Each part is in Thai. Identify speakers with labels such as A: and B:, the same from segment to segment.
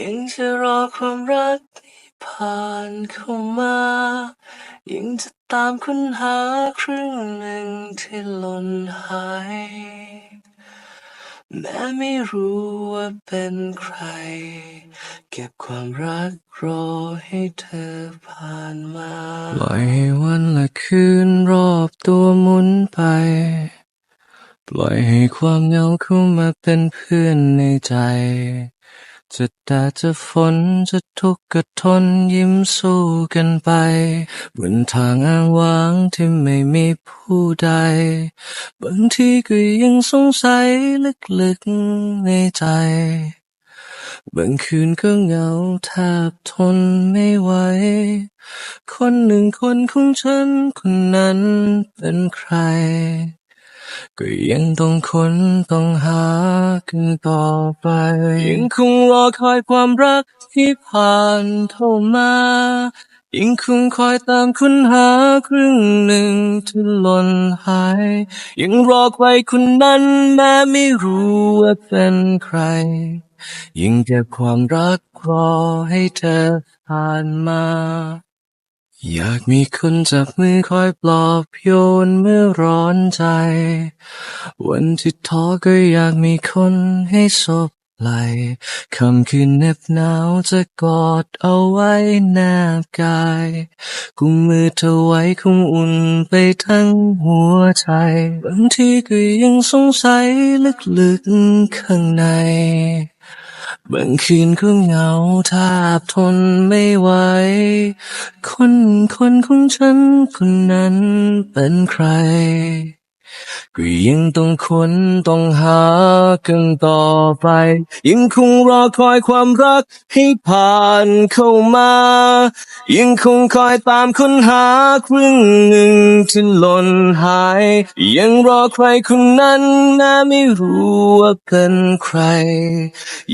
A: ยังจะรอความรักที่ผ่านเข้ามายังจะตามค้นหาครึ่งหนึ่งที่หล่นหาย แม้ไม่รู้ว่าเป็นใคร เก็บความรักรอให้เธอผ่านมา ปล่อยให้วันและคืนรอบตัวหมุนไป ปล่อยให้ความเหงาเข้ามาเป็นเพื่อนในใจ จะแดดจะฝนจะทุกข์ก็ทนยิ้มสู้กันไป บนทางอ้างว้างที่ไม่มีผู้ใด บางทีก็ยังสงสัยลึกๆในใจ บางคืนก็เหงาแทบทนไม่ไหว คนหนึ่งคนของฉันคนนั้นเป็นใคร ก็ยังต้องค้นต้องหากันต่อไป ยังคงรอคอยความรักที่ผ่านเข้ามา ยังคงคอยตามค้นหาครึ่งหนึ่งที่หล่นหาย ยังรอใครคนนั้นแม้ไม่รู้ว่าเป็นใครยิ่งเก็บความรักรอให้เธอผ่านมา อยากมีคนจับมือคอยปลอบโยนเมื่อร้อนใจ วันที่ท้อก็อยากมีคนให้สบไหลคำคืนเหน็บหนาวจะกอดเอาไว้แนบกายกุมมือเธอไว้คงอุ่นไปทั้งหัวใจบางทีก็ยังสงสัยลึกๆข้างใน บางคืนก็เหงาแทบทนไม่ไหว คนคนของฉันคนนั้นเป็นใคร ก็ยังต้องค้นต้องหากันต่อไป ยังคงรอคอยความรักให้ผ่านเข้ามา ยังคงคอยตามค้นหาครึ่งหนึ่งที่หล่นหาย ยังรอใครคนนั้นแม้ไม่รู้ว่าเป็นใคร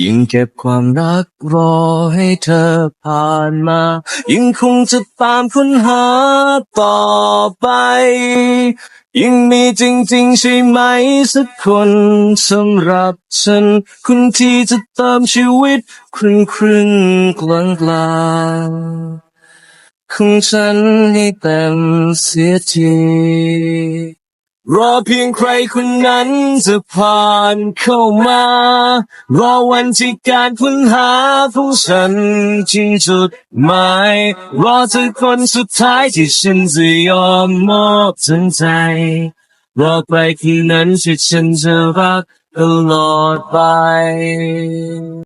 A: ยังเก็บความรักรอให้เธอผ่านมา ยังคงจะตามค้นหาต่อไป ยังมีจริงๆใช่ไหมสักคนสำหรับฉันคนที่จะเติมชีวิตครึ่งครึ่งกลางกลางของฉันให้เต็มเสียที รอเพียงใครคนนั้นจะผ่านเข้ามา รอวันที่การค้นหาของฉันที่จุดหมาย รอเธอคนสุดท้ายที่ฉันจะยอมมอบทั้งใจ รอใครคนนั้นที่ฉันจะรักตลอดไป